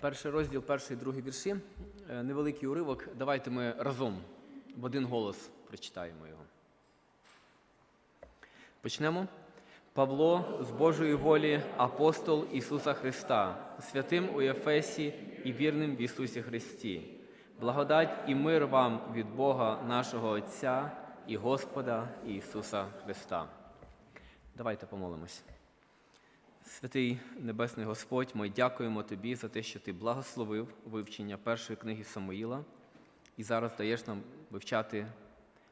Перший розділ, перший другий вірші. Е, Невеликий уривок. Давайте ми разом в один голос прочитаємо його. Почнемо. Павло з Божої волі, апостол Ісуса Христа, святим у Єфесі і вірним в Ісусі Христі. Благодать і мир вам від Бога нашого Отця і Господа Ісуса Христа. Давайте помолимось. Святий Небесний Господь, ми дякуємо Тобі за те, що Ти благословив вивчення першої книги Самуїла і зараз даєш нам вивчати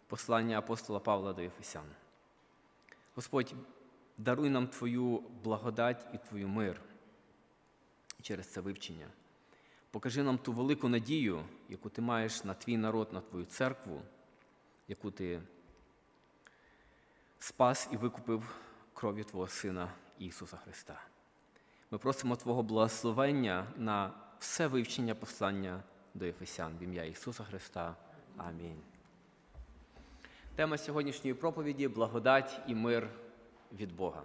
послання апостола Павла до Єфесян. Господь, даруй нам Твою благодать і Твою мир через це вивчення. Покажи нам ту велику надію, яку ти маєш на твій народ, на твою церкву, яку ти спас і викупив кров'ю Твого Сина Ісуса Христа. Ми просимо Твого благословення на все вивчення послання до Ефесян в ім'я Ісуса Христа. Амінь. Тема сьогоднішньої проповіді благодать і мир від Бога.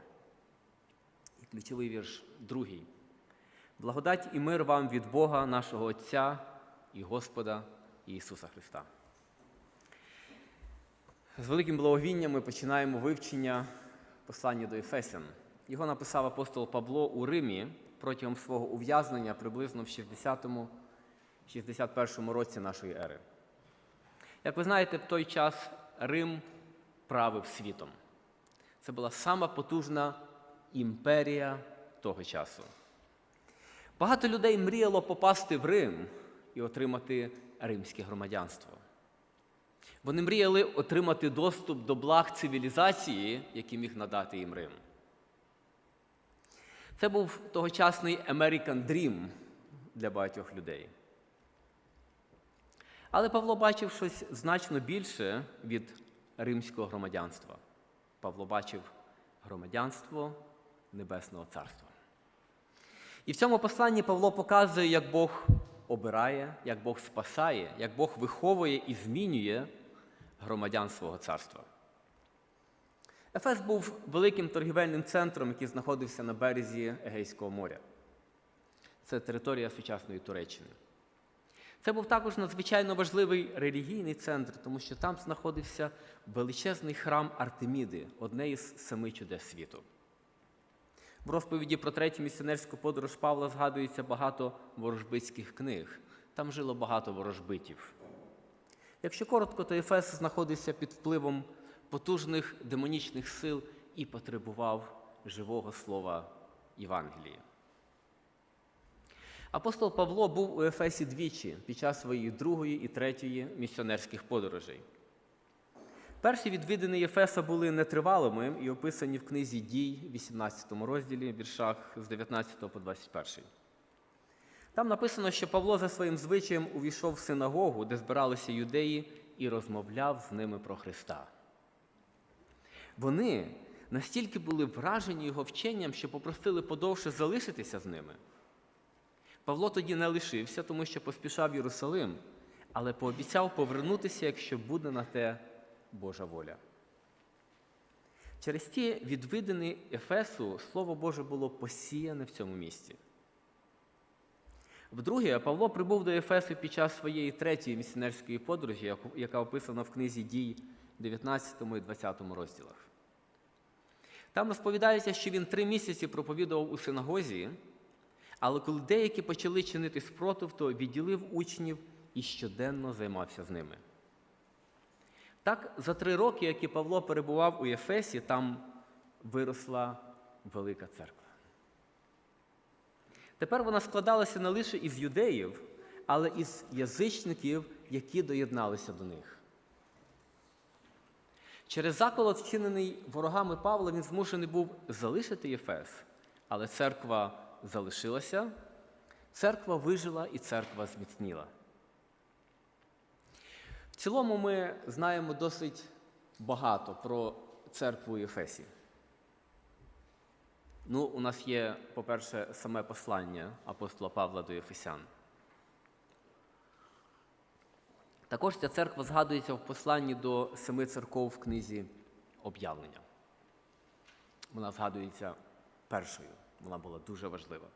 І ключовий вірш другий. Благодать і мир вам від Бога, нашого Отця і Господа Ісуса Христа. З великим благовінням ми починаємо вивчення послання до Ефесян. Його написав апостол Павло у Римі протягом свого ув'язнення приблизно в 60-61 році нашої ери. Як ви знаєте, в той час Рим правив світом. Це була сама потужна імперія того часу. Багато людей мріяло попасти в Рим і отримати римське громадянство. Вони мріяли отримати доступ до благ цивілізації, які міг надати їм Рим. Це був тогочасний American Dream для багатьох людей. Але Павло бачив щось значно більше від римського громадянства. Павло бачив громадянство Небесного Царства. І в цьому посланні Павло показує, як Бог обирає, як Бог спасає, як Бог виховує і змінює громадян свого царства. Ефес був великим торгівельним центром, який знаходився на березі Егейського моря. Це територія сучасної Туреччини. Це був також надзвичайно важливий релігійний центр, тому що там знаходився величезний храм Артеміди, одне із семи чудес світу. В розповіді про третю місіонерську подорож Павла згадується багато ворожбитських книг. Там жило багато ворожбитів. Якщо коротко, то Ефес знаходився під впливом потужних демонічних сил і потребував живого слова Євангелії. Апостол Павло був у Ефесі двічі під час своєї другої і третьої місіонерських подорожей. Перші відвідини Єфеса були нетривалими і описані в книзі дій, 18 розділі, віршах з 19 по 21. Там написано, що Павло за своїм звичаєм увійшов в синагогу, де збиралися юдеї, і розмовляв з ними про Христа. Вони настільки були вражені його вченням, що попросили подовше залишитися з ними. Павло тоді не лишився, тому що поспішав Єрусалим, але пообіцяв повернутися, якщо буде на те Божа воля. Через ті відвидини Ефесу Слово Боже було посіяне в цьому місці. Вдруге, Павло прибув до Ефесу під час своєї третьої місіонерської подорожі, яка описана в книзі дій 19 і 20 розділах. Там розповідається, що він три місяці проповідував у синагозі, але коли деякі почали чинити спротив, то відділив учнів і щоденно займався з ними. Так, за три роки, які Павло перебував у Єфесі, там виросла велика церква. Тепер вона складалася не лише із юдеїв, але і з язичників, які доєдналися до них. Через заколот, вчинений ворогами Павла, він змушений був залишити Єфес, але церква залишилася, церква вижила і церква зміцніла. В цілому ми знаємо досить багато про церкву Єфесі. Ну, у нас є, по-перше, саме послання апостола Павла до Єфесян. Також ця церква згадується в посланні до семи церков в книзі об'явлення. Вона згадується першою, вона була дуже важлива.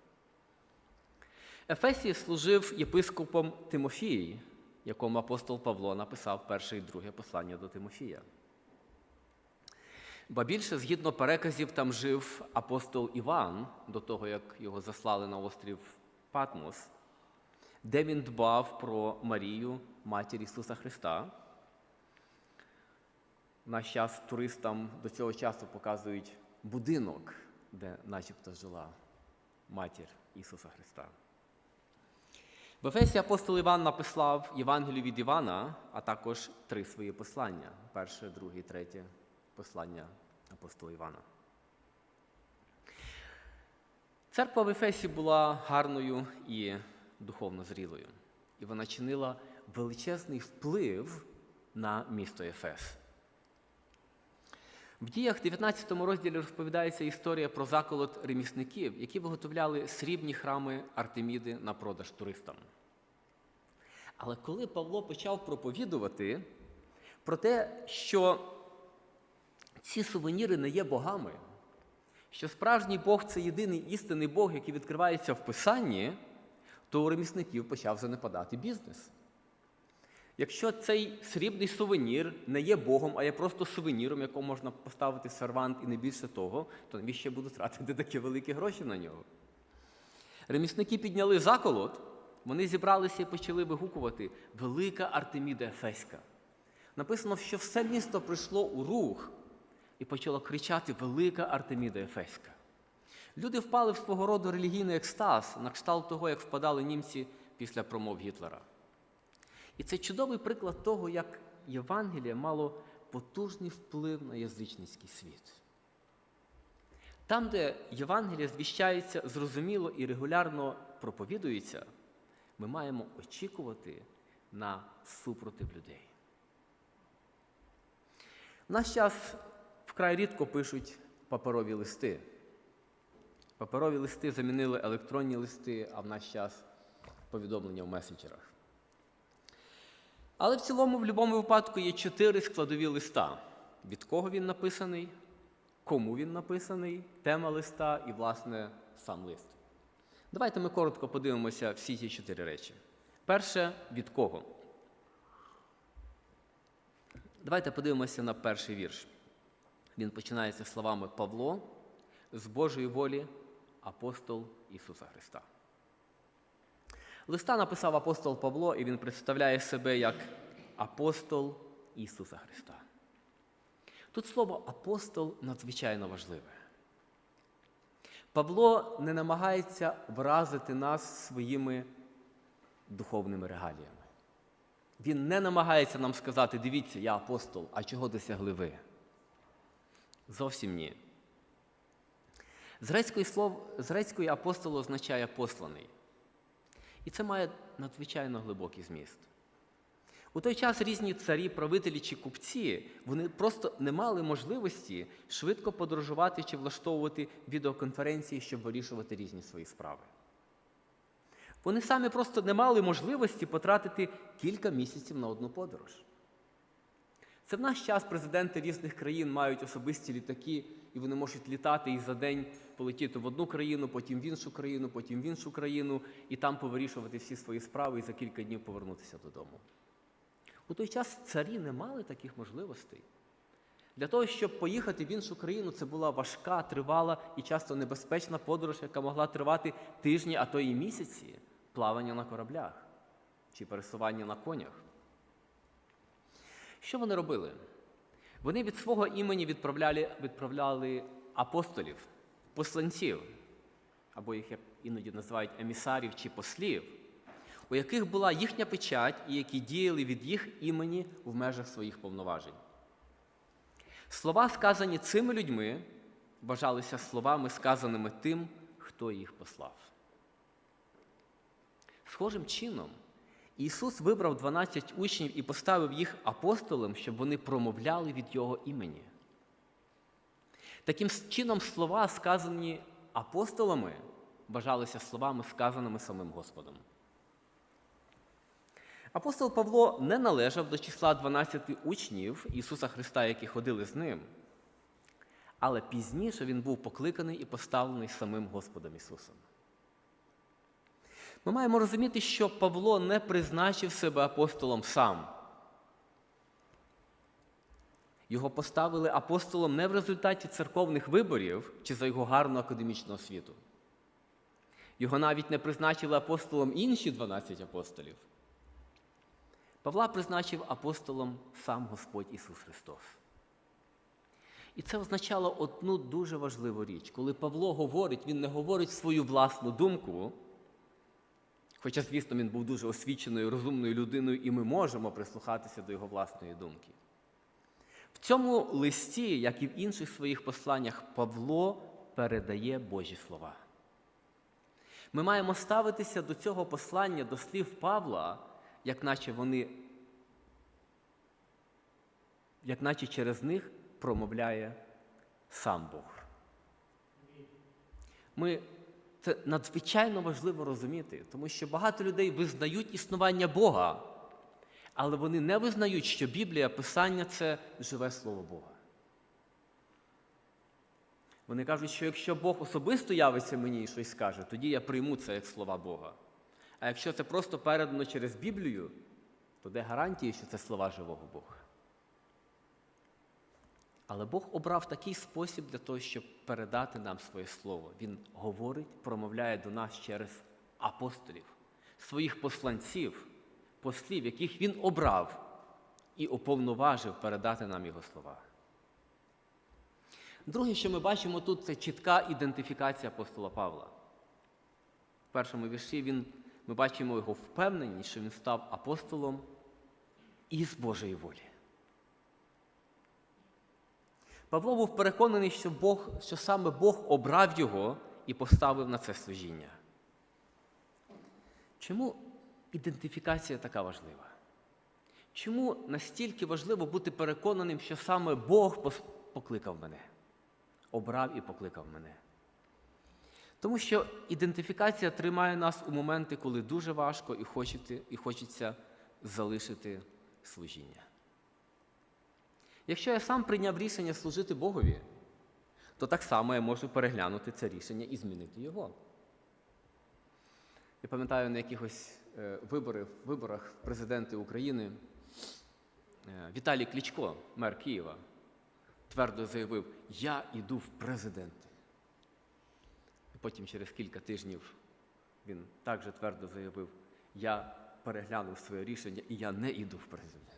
Ефесії служив єпископом Тимофій, якому апостол Павло написав перше і друге послання до Тимофія. Ба більше, згідно переказів, там жив апостол Іван до того, як його заслали на острів Патмос, де він дбав про Марію, матір Ісуса Христа. В наш час туристам до цього часу показують будинок, де начебто жила матір Ісуса Христа. В Ефесі апостол Іван написав Євангелію від Івана, а також три свої послання: перше, друге третє послання апостола Івана. Церква в Ефесі була гарною і духовно зрілою, і вона чинила величезний вплив на місто Ефес. В діях 19 розділі розповідається історія про заколот ремісників, які виготовляли срібні храми Артеміди на продаж туристам. Але коли Павло почав проповідувати про те, що ці сувеніри не є богами, що справжній Бог це єдиний істинний Бог, який відкривається в Писанні, то у ремісників почав занепадати бізнес. Якщо цей срібний сувенір не є Богом, а є просто сувеніром, якого можна поставити сервант і не більше того, то навіщо будуть тратити такі великі гроші на нього? Ремісники підняли заколот, вони зібралися і почали вигукувати Велика Артеміда Ефеська. Написано, що все місто прийшло у рух і почало кричати Велика Артеміда Ефеська. Люди впали в свого роду релігійний екстаз, на кшталт того, як впадали німці після промов Гітлера. І це чудовий приклад того, як Євангеліє мало потужний вплив на язичницький світ. Там, де Євангеліє звіщається зрозуміло і регулярно проповідується, ми маємо очікувати на супротив людей. В наш час вкрай рідко пишуть паперові листи. Паперові листи замінили електронні листи, а в наш час повідомлення в месенджерах. Але в цілому, в будь-якому випадку, є чотири складові листа. Від кого він написаний, кому він написаний, тема листа і, власне, сам лист. Давайте ми коротко подивимося всі ці чотири речі. Перше, від кого? Давайте подивимося на перший вірш. Він починається словами Павло з Божої волі, апостол Ісуса Христа. Листа написав апостол Павло, і він представляє себе як апостол Ісуса Христа. Тут слово апостол надзвичайно важливе. Павло не намагається вразити нас своїми духовними регаліями. Він не намагається нам сказати: дивіться, я апостол, а чого досягли ви? Зовсім ні. З грецької, слов, з апостол означає посланий. І це має надзвичайно глибокий зміст. У той час різні царі, правителі чи купці вони просто не мали можливості швидко подорожувати чи влаштовувати відеоконференції, щоб вирішувати різні свої справи. Вони самі просто не мали можливості потратити кілька місяців на одну подорож. Це в наш час президенти різних країн мають особисті літаки, і вони можуть літати і за день полетіти в одну країну, потім в іншу країну, потім в іншу країну, і там повирішувати всі свої справи і за кілька днів повернутися додому. У той час царі не мали таких можливостей. Для того, щоб поїхати в іншу країну, це була важка, тривала і часто небезпечна подорож, яка могла тривати тижні, а то і місяці плавання на кораблях чи пересування на конях. Що вони робили? Вони від свого імені відправляли, відправляли апостолів, посланців, або їх іноді називають емісарів чи послів, у яких була їхня печать і які діяли від їх імені в межах своїх повноважень. Слова, сказані цими людьми, вважалися словами, сказаними тим, хто їх послав. Схожим чином, Ісус вибрав 12 учнів і поставив їх апостолом, щоб вони промовляли від Його імені. Таким чином, слова, сказані апостолами, вважалися словами, сказаними самим Господом. Апостол Павло не належав до числа 12 учнів Ісуса Христа, які ходили з ним. Але пізніше він був покликаний і поставлений самим Господом Ісусом. Ми маємо розуміти, що Павло не призначив себе апостолом сам. Його поставили апостолом не в результаті церковних виборів чи за його гарну академічну освіту. Його навіть не призначили апостолом інші 12 апостолів. Павла призначив апостолом сам Господь Ісус Христос. І це означало одну дуже важливу річ. Коли Павло говорить, він не говорить свою власну думку, хоча, звісно, він був дуже освіченою, розумною людиною, і ми можемо прислухатися до його власної думки. В цьому листі, як і в інших своїх посланнях, Павло передає Божі слова. Ми маємо ставитися до цього послання, до слів Павла, як наче вони, як наче через них промовляє сам Бог. Ми, Це надзвичайно важливо розуміти, тому що багато людей визнають існування Бога, але вони не визнають, що Біблія, Писання це живе Слово Бога. Вони кажуть, що якщо Бог особисто явиться мені і щось скаже, тоді я прийму це як слова Бога. А якщо це просто передано через Біблію, то де гарантії, що це слова живого Бога? Але Бог обрав такий спосіб для того, щоб передати нам своє слово. Він говорить, промовляє до нас через апостолів, своїх посланців, послів, яких він обрав і уповноважив передати нам його слова. Друге, що ми бачимо тут, це чітка ідентифікація апостола Павла. В першому вірші він, ми бачимо його впевненість, що він став апостолом із Божої волі. Павло був переконаний, що, Бог, що саме Бог обрав його і поставив на це служіння. Чому ідентифікація така важлива? Чому настільки важливо бути переконаним, що саме Бог покликав мене, обрав і покликав мене? Тому що ідентифікація тримає нас у моменти, коли дуже важко і, хочеться залишити служіння. Якщо я сам прийняв рішення служити Богові, то так само я можу переглянути це рішення і змінити його. Я пам'ятаю на якихось е, виборах, виборах президенти України е, Віталій Кличко, мер Києва, твердо заявив, я йду в президенти. І потім через кілька тижнів він також твердо заявив, я переглянув своє рішення і я не йду в президенти.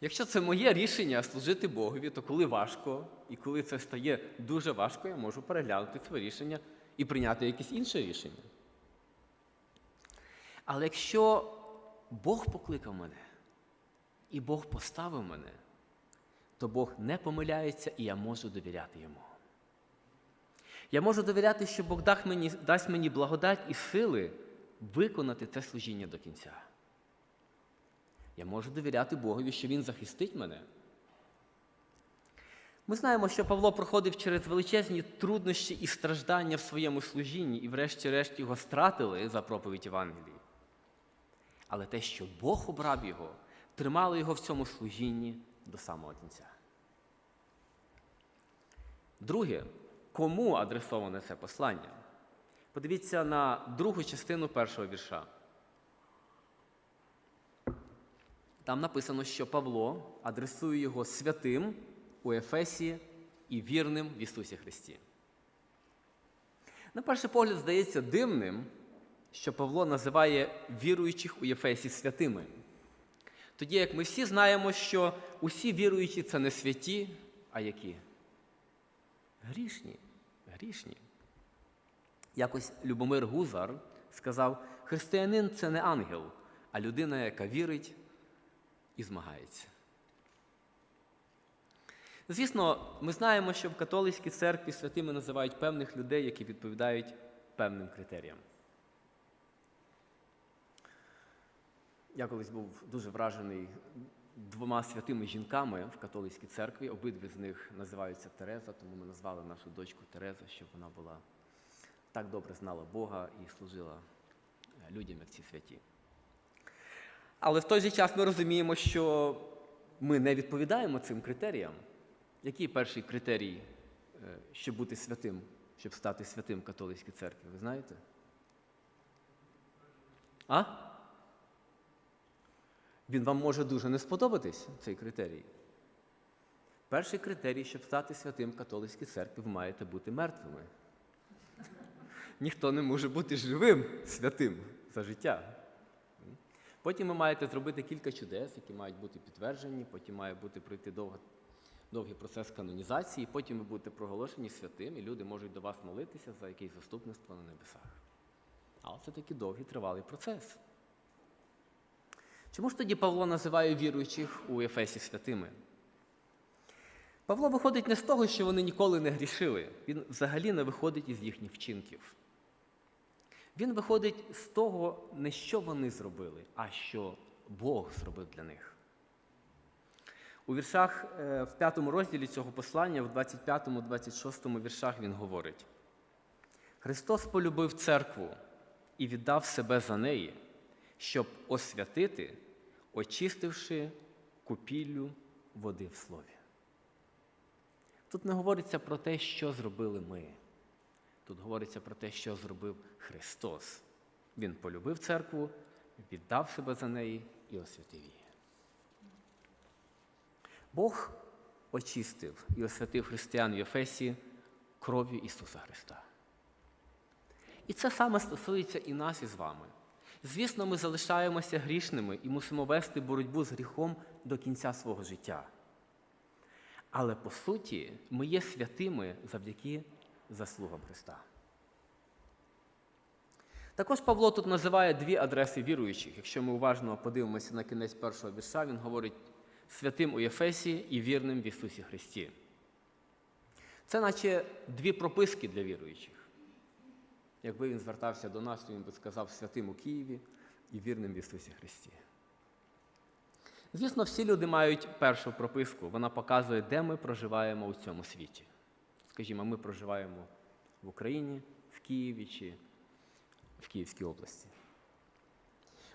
Якщо це моє рішення служити Богові, то коли важко, і коли це стає дуже важко, я можу переглянути своє рішення і прийняти якесь інше рішення. Але якщо Бог покликав мене і Бог поставив мене, то Бог не помиляється і я можу довіряти йому. Я можу довіряти, що Бог дасть мені, благодать і сили виконати це служіння до кінця. Я можу довіряти Богові, що Він захистить мене. Ми знаємо, що Павло проходив через величезні труднощі і страждання в своєму служінні, і, врешті-решт, його стратили за проповідь Євангелії. Але те, що Бог обрав його, тримало його в цьому служінні до самого кінця. Друге, кому адресоване це послання? Подивіться на другу частину першого вірша. Там написано, що Павло адресує його святим у Ефесі і вірним в Ісусі Христі. На перший погляд, здається дивним, що Павло називає віруючих у Єфесі святими. Тоді як ми всі знаємо, що усі віруючі це не святі, а які? Грішні. Грішні. Якось Любомир Гузар сказав: християнин це не ангел, а людина, яка вірить і змагається. Звісно, ми знаємо, що в католицькій церкві святими називають певних людей, які відповідають певним критеріям. Я колись був дуже вражений двома святими жінками в католицькій церкві. Обидві з них називаються Тереза, тому ми назвали нашу дочку Тереза, щоб вона була так добре знала Бога і служила людям, як ці святі. Але в той же час ми розуміємо, що ми не відповідаємо цим критеріям. Який перший критерій, щоб бути святим, щоб стати святим католицькій церкві, ви знаєте? А? Він вам може дуже не сподобатись, цей критерій. Перший критерій, щоб стати святим католицькій церкві, ви маєте бути мертвими. Ніхто не може бути живим святим за життя. Потім ви маєте зробити кілька чудес, які мають бути підтверджені, потім має бути пройти довго, довгий процес канонізації, потім ви будете проголошені святим, і люди можуть до вас молитися за якесь заступництво на небесах. Але це такий довгий тривалий процес. Чому ж тоді Павло називає віруючих у Ефесі святими? Павло виходить не з того, що вони ніколи не грішили. Він взагалі не виходить із їхніх вчинків. Він виходить з того, не що вони зробили, а що Бог зробив для них. У віршах е, в п'ятому розділі цього послання, в 25-26 віршах він говорить: Христос полюбив церкву і віддав себе за неї, щоб освятити, очистивши купіллю води в слові. Тут не говориться про те, що зробили ми. Тут говориться про те, що зробив Христос. Він полюбив церкву, віддав себе за неї і освятив її. Бог очистив і освятив християн в Єфесі кров'ю Ісуса Христа. І це саме стосується і нас із вами. Звісно, ми залишаємося грішними і мусимо вести боротьбу з гріхом до кінця свого життя. Але по суті, ми є святими завдяки заслугам Христа. Також Павло тут називає дві адреси віруючих. Якщо ми уважно подивимося на кінець першого вірша, він говорить святим у Єфесі і вірним в Ісусі Христі. Це наче дві прописки для віруючих. Якби він звертався до нас, то він би сказав святим у Києві і вірним в Ісусі Христі. Звісно, всі люди мають першу прописку. Вона показує, де ми проживаємо у цьому світі. Скажімо, ми проживаємо в Україні, в Києві чи в Київській області.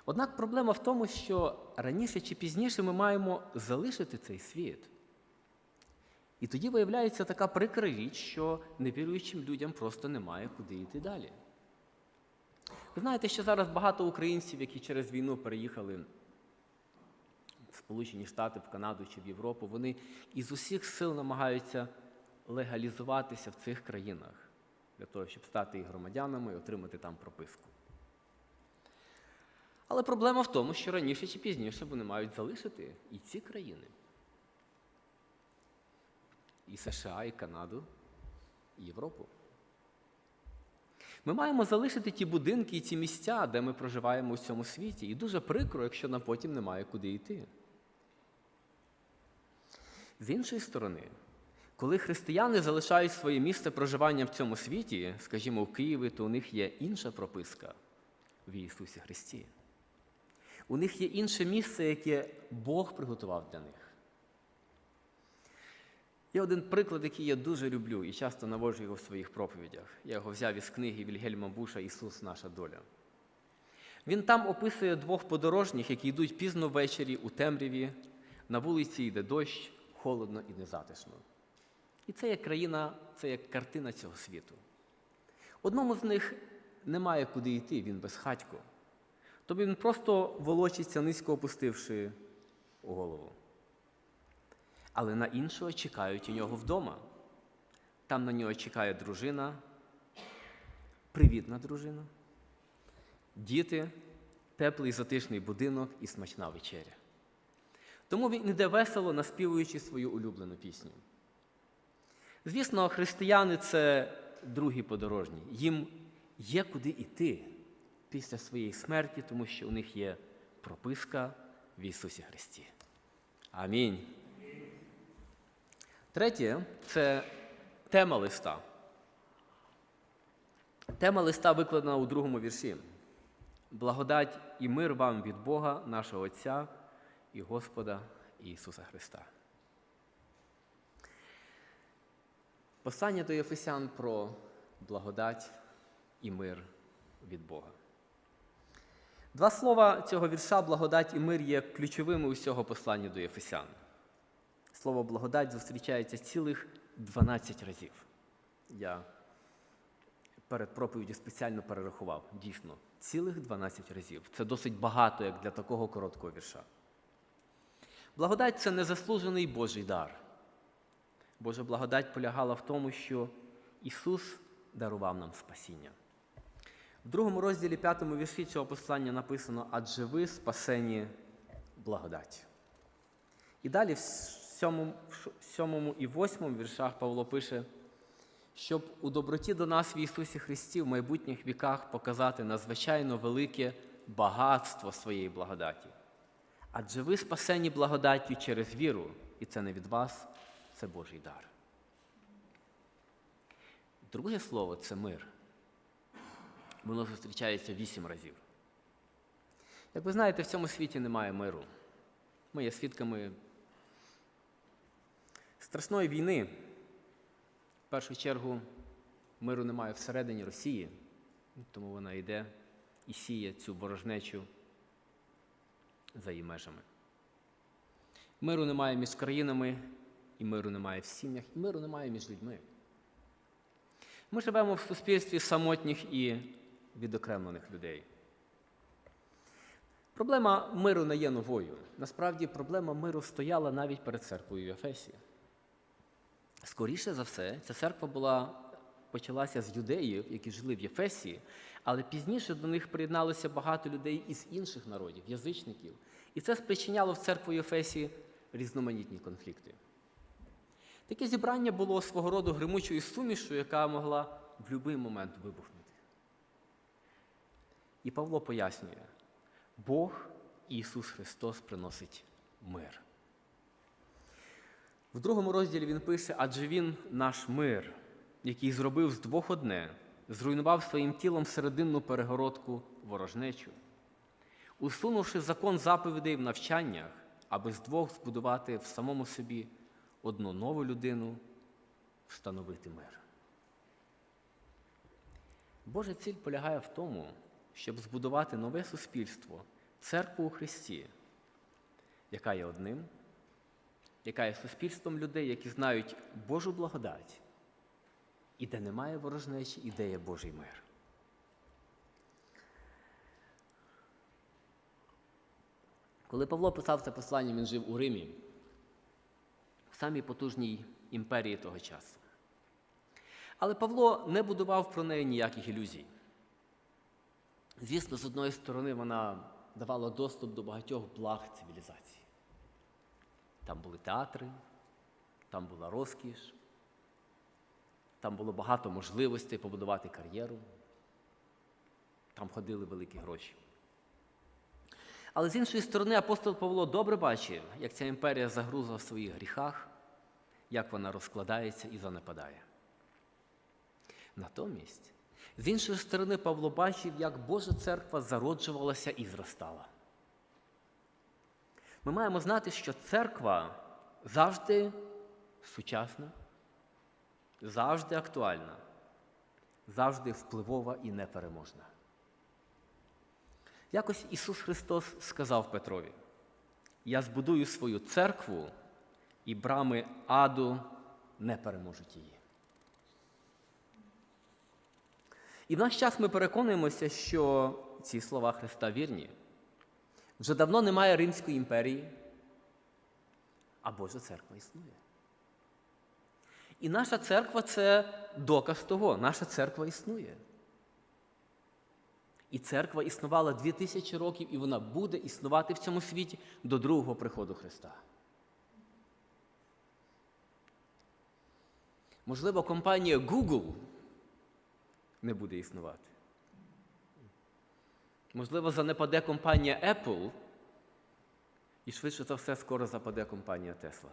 Однак проблема в тому, що раніше чи пізніше ми маємо залишити цей світ. І тоді виявляється така прикра річ, що невіруючим людям просто немає куди йти далі. Ви знаєте, що зараз багато українців, які через війну переїхали в Сполучені Штати, в Канаду чи в Європу, вони із усіх сил намагаються легалізуватися в цих країнах для того, щоб стати їх громадянами і отримати там прописку. Але проблема в тому, що раніше чи пізніше вони мають залишити і ці країни. І США, і Канаду, і Європу. Ми маємо залишити ті будинки і ті місця, де ми проживаємо у цьому світі. І дуже прикро, якщо нам потім немає куди йти. З іншої сторони, коли християни залишають своє місце проживання в цьому світі, скажімо, в Києві, то у них є інша прописка в Ісусі Христі. У них є інше місце, яке Бог приготував для них. Є один приклад, який я дуже люблю і часто наводжу його в своїх проповідях. Я його взяв із книги Вільгельма Буша Ісус, наша доля. Він там описує двох подорожніх, які йдуть пізно ввечері у темряві, на вулиці йде дощ, холодно і незатишно. І це як країна, це як картина цього світу. Одному з них немає куди йти, він безхатько. Тобто він просто волочиться, низько опустивши голову. Але на іншого чекають у нього вдома. Там на нього чекає дружина, привітна дружина, діти, теплий затишний будинок і смачна вечеря. Тому він іде весело, наспівуючи свою улюблену пісню. Звісно, християни це другі подорожні. Їм є куди йти після своєї смерті, тому що у них є прописка в Ісусі Христі. Амінь. Третє це тема листа. Тема листа викладена у другому вірші. Благодать і мир вам від Бога, нашого Отця і Господа Ісуса Христа. Послання до Єфесян про благодать і мир від Бога. Два слова цього вірша благодать і мир є ключовими усього послання до Єфесян. Слово благодать зустрічається цілих 12 разів. Я перед проповіддю спеціально перерахував. Дійсно, цілих 12 разів. Це досить багато, як для такого короткого вірша. Благодать це незаслужений Божий дар. Божа благодать полягала в тому, що Ісус дарував нам спасіння. В другому розділі п'ятому вірші цього послання написано адже ви спасені благодаттю. І далі в сьомому і восьмому віршах Павло пише, щоб у доброті до нас в Ісусі Христі в майбутніх віках показати надзвичайно велике багатство своєї благодаті. Адже ви спасені благодаттю через віру, і це не від вас, це Божий дар. Друге слово це мир. Воно зустрічається вісім разів. Як ви знаєте, в цьому світі немає миру. Ми є свідками страшної війни. В першу чергу миру немає всередині Росії, тому вона йде і сіє цю ворожнечу за її межами. Миру немає між країнами, і миру немає в сім'ях, і миру немає між людьми. Ми живемо в суспільстві самотніх і відокремлених людей. Проблема миру не є новою. Насправді, проблема миру стояла навіть перед церквою в Ефесі. Скоріше за все, ця церква була, почалася з юдеїв, які жили в Єфесі, але пізніше до них приєдналося багато людей із інших народів, язичників. І це спричиняло в церкву Єфесі різноманітні конфлікти. Таке зібрання було свого роду гримучою сумішою, яка могла в будь-який момент вибухнути. І Павло пояснює, Бог Ісус Христос приносить мир. В другому розділі він пише, адже Він наш мир, який зробив з двох одне, зруйнував своїм тілом серединну перегородку ворожнечу, усунувши закон заповідей в навчаннях, аби з двох збудувати в самому собі одну нову людину, встановити мир. Божа ціль полягає в тому, щоб збудувати нове суспільство, церкву у Христі, яка є одним, яка є суспільством людей, які знають Божу благодать, і де немає ворожнечі, і де є Божий мир. Коли Павло писав це послання, він жив у Римі, в самій потужній імперії того часу. Але Павло не будував про неї ніяких ілюзій. Звісно, з одної сторони, вона давала доступ до багатьох благ цивілізації. Там були театри, там була розкіш, там було багато можливостей побудувати кар'єру, там ходили великі гроші. Але з іншої сторони, апостол Павло добре бачив, як ця імперія загрузла в своїх гріхах, як вона розкладається і занепадає. Натомість, з іншої сторони, Павло бачив, як Божа церква зароджувалася і зростала. Ми маємо знати, що церква завжди сучасна, завжди актуальна, завжди впливова і непереможна. Якось Ісус Христос сказав Петрові: Я збудую свою церкву, і брами аду не переможуть її. І в наш час ми переконуємося, що ці слова Христа вірні. Вже давно немає Римської імперії, а Божа церква існує. І наша церква це доказ того, наша церква існує. І церква існувала дві тисячі років, і вона буде існувати в цьому світі до другого приходу Христа. Можливо, компанія Google не буде існувати. Можливо, занепаде компанія Apple, і швидше за все скоро западе компанія Tesla.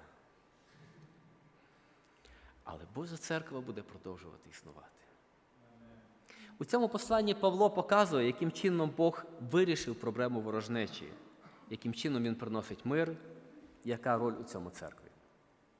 Але Божа церква буде продовжувати існувати. У цьому посланні Павло показує, яким чином Бог вирішив проблему ворожнечі, яким чином він приносить мир, яка роль у цьому церкви.